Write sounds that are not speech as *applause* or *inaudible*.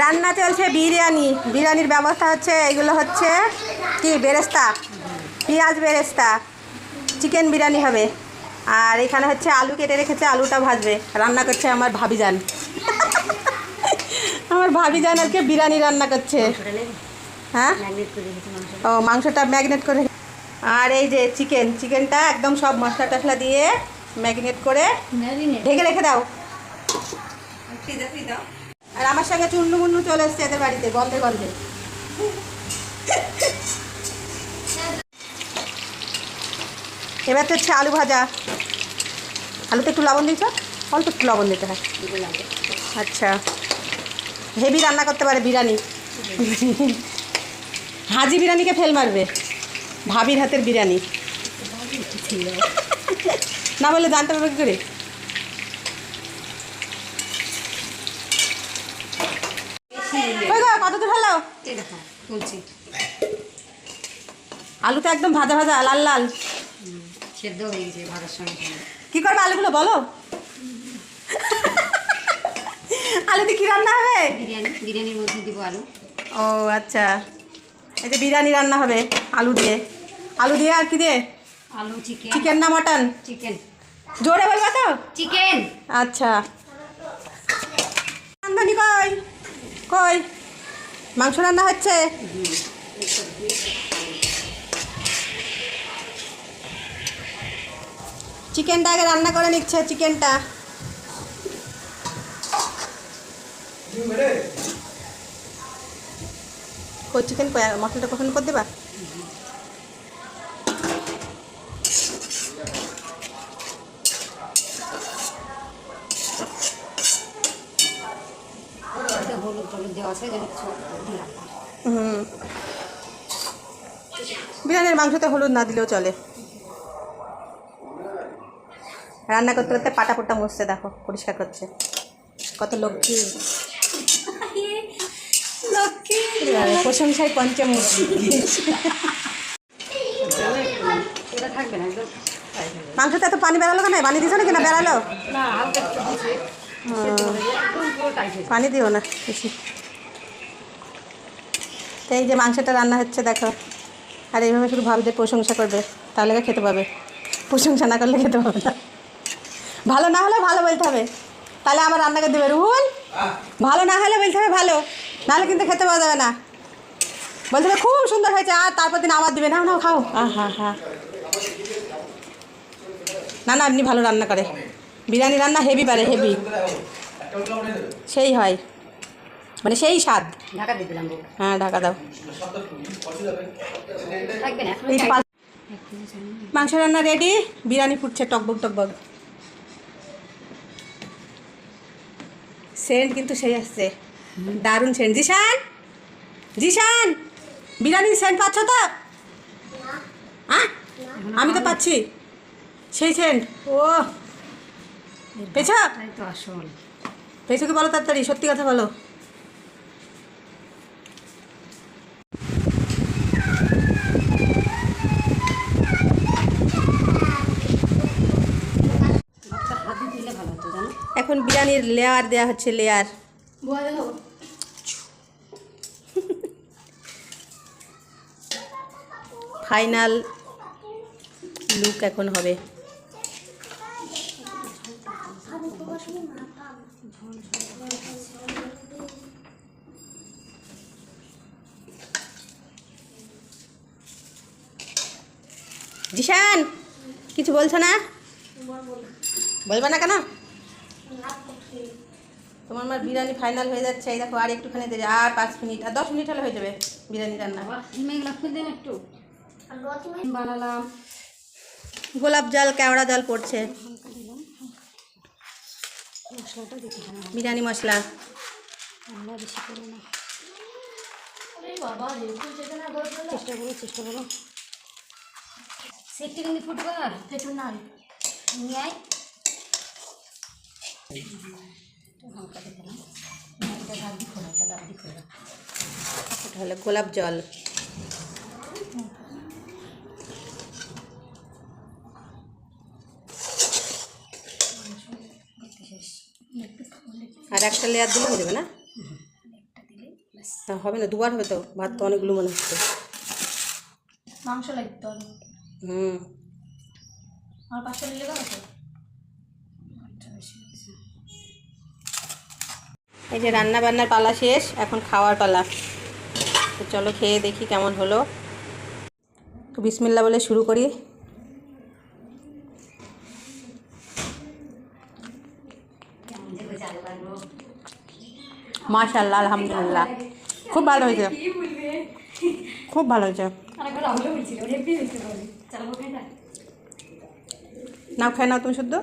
রান্না চলছে বিরিয়ানি। বিরিয়ানির ব্যবস্থা হচ্ছে এগুলো হচ্ছে কি বেরেস্তা। পেঁয়াজ বেরেস্তা। চিকেন বিরিয়ানি হবে। আর এখানে হচ্ছে আলু কেটে রেখেছে আলুটা ভাজবে। রান্না করছে আমার ভাবিজান। *laughs* আমার ভাবিজান আজকে বিরিয়ানি রান্না করছে। হ্যাঁ? ও মাংসটা ম্যাগনেট করে আর এই যে চিকেন চিকেনটা একদম সব মশলা টশলা দিয়ে ম্যাগনেট করে ঢেকে রেখে দাও। দাও আর আমার সঙ্গে চুন্নু মুন্নু চলে এসছে এদের বাড়িতে, গন্ধে গন্ধে। এবার তো হচ্ছে আলু ভাজা। আলুতে একটু লবণ দিয়েছ? অল্প একটু লবণ দিতে হয়। আচ্ছা। হেভি রান্না করতে পারে বিরিয়ানি। হাজি বিরিয়ানিকে ফেল মারবে। ভাবির হাতের বিরিয়ানি। না বলে জানতে পারবে কি করে? কত দূর হলো? তুলছি। আলুটা একদম ভাজা ভাজা লাল লাল। সেদ্ধ হয়ে গেছে ভাতের সঙ্গে। কি করবে আলুগুলো বলো? আলুতে কি রান্না হবে? বিরিয়ানি বিরিয়ানির মধ্যে দিব আলু। ও আচ্ছা। এই যে বিরিয়ানি রান্না হবে আলু দিয়ে। আলু দিয়ে আর কি দিয়ে? আলু চিকেন চিকেন না মটন চিকেন জোরে বলবা তো? চিকেন আচ্ছা। কই? কই? মাংস রান্না হচ্ছে? চিকেনটা আগে রান্না করে নিচ্ছে চিকেনটা। চিকেন মশলাটা কখন করে দেবা এটা হলুদ টলুদ দেওয়া আছে যদি কিছু দিলাম। হুম। বিরিয়ানির মাংসতে হলুদ না দিলেও চলে। রান্না করতে করতে পাটা পোটা মুছছে দেখো পরিষ্কার করছে। কত লক্ষ্মী। প্রশংসায় পঞ্চমুখ এটা থাকবে মাংসতে এত পানি বেরালো কেন? পানি দিছো নাকি না বেরালো? না হয়ে। পানি দিও না, বেশি। তো এই যে মাংসটা রান্না হচ্ছে, দেখো। আর এইভাবে শুধু ভাবিদের প্রশংসা করবে, তাহলে খেতে পাবে। প্রশংসা না করলে খেতে পাবে না। ভালো না হলে ভালো বলতে হবে। তাহলে আমার রান্না করে দেবে। রুহুল, ভালো না হলে বলতে হবে ভালো। নাহলে কিন্তু খেতে পাওয়া যাবে না। বলতে হবে খুব সুন্দর হয়েছে, আর তারপর দিন আবার দেবে। না না খাও। আহ হা হা না না, এমনি ভালো রান্না করে। বিরিয়ানি রান্না হেভি পারে হেভি সেই হয়। মানে সেই স্বাদ। ঢাকা দিয়ে হ্যাঁ ঢাকা দাও। মাংস রান্না রেডি বিরিয়ানি ফুটছে টকবক টকবক। সেন্ট কিন্তু সেই আসছে। দারুণ সেন্ট। জিশান! জিশান! বিরিয়ানির সেন্ট পাচ্ছ তো? হ্যাঁ আমি তো পাচ্ছি। সেই সেন্ট। ও পেছ তাই তো আসল। পেছো বলো তাড়াতাড়ি সত্যি কথা বলো। এখন বিরিয়ানির লেয়ার দেওয়া হচ্ছে লেয়ার ফাইনাল লুক এখন হবে। জিশান, কিছু বলছো না? বলবে না কেন? তোমার আমার বিরিয়ানি ফাইনাল হয়ে যাচ্ছে, এই দেখো, আর একটুখানি দেরি, আর পাঁচ মিনিট, আর দশ মিনিট হলে হয়ে যাবে বিরিয়ানি রান্না। একটু বানালাম। গোলাপ জল, কেওড়া জল পড়ছে। মশলাটা দিতে হবে। না। বিরিয়ানি মশলা। আমরা বেশি করব না। চেষ্টা করো চেষ্টা করো। কিন্তু ফেটু নাই নিয়ে আয়। হালকা দাব খোলা দাব খোলা। হলো গোলাপ জল। একটা লেয়ার দিলে হয়ে যাবে না? হ্যাঁ, হবে না দুবার হবে তো ভাত তো অনেকগুলো মনে হচ্ছে। মাংস লাগতো আর হুম। পাঁচশো নিলে আচ্ছা। এই যে রান্না বান্নার পালা শেষ এখন খাওয়ার পালা। তো চলো খেয়ে দেখি কেমন হলো। তো বিসমিল্লা বলে শুরু করি। মাশাল্লাহ আলহামদুলিল্লাহ। খুব ভালো হয়েছে। খুব ভালো হয়েছে। খাই না? খেয়ে নাও তুমি শুদ্ধ?